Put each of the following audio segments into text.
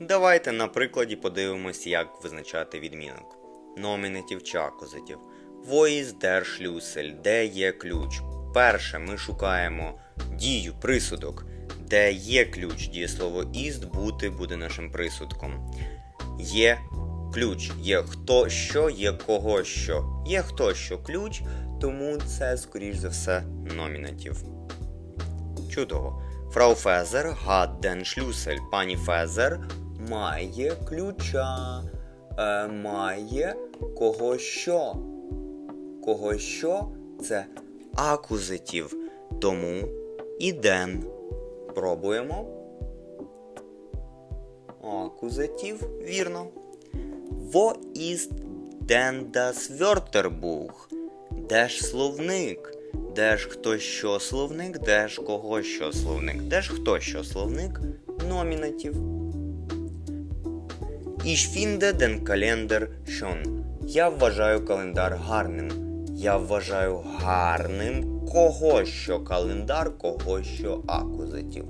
Давайте на прикладі подивимось, як визначати відмінок. Номінатив чи акузатив. Wo ist der Schlüssel? Де є ключ? Перше, ми шукаємо дію, присудок. Де є ключ? Дієслово ist бути буде нашим присудком. Є ключ, є хто що, є кого що. Є хто що ключ, тому це, скоріш за все, номінатив. Чудово. Фрау Фезер den Schlüssel. Пані Фезер має ключа. Е, має кого що. Кого що це акузатив. Тому іден. Пробуємо. Акузатив, вірно. Wo ist denn das Де ж словник? Де ж хто що словник, де ж кого що словник, де ж хто що словник, номінатив. Ich finde den Kalender schön. Я вважаю календар гарним. Я вважаю гарним кого що календар, кого що акузатив.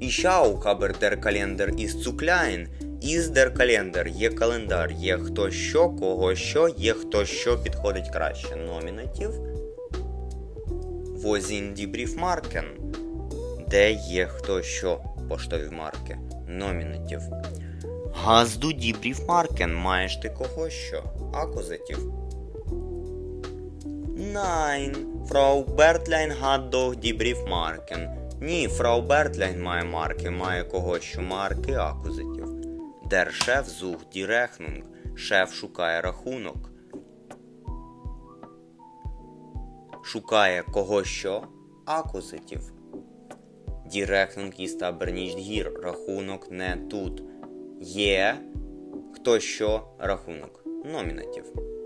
Ich auch, aber der Kalender ist zu klein. Is der Kalender є календар, є хто що, кого що, є хто що підходить краще. Номінатив. Wo sind die? Де є хто що поштові марки? Номінатив. Du die Briefmarken? Маєш ти кого що? Акузатив. Nein, Frau Bertlein hat doch die. Ні, Фрау Бертлайн має марки, має кого що марки акузатив. Der Chef sucht die Rechnung. Шеф шукає рахунок. Шукає кого що? Die Rechnung ist aber nicht. Рахунок не тут. Є хто що рахунок. Номінатив.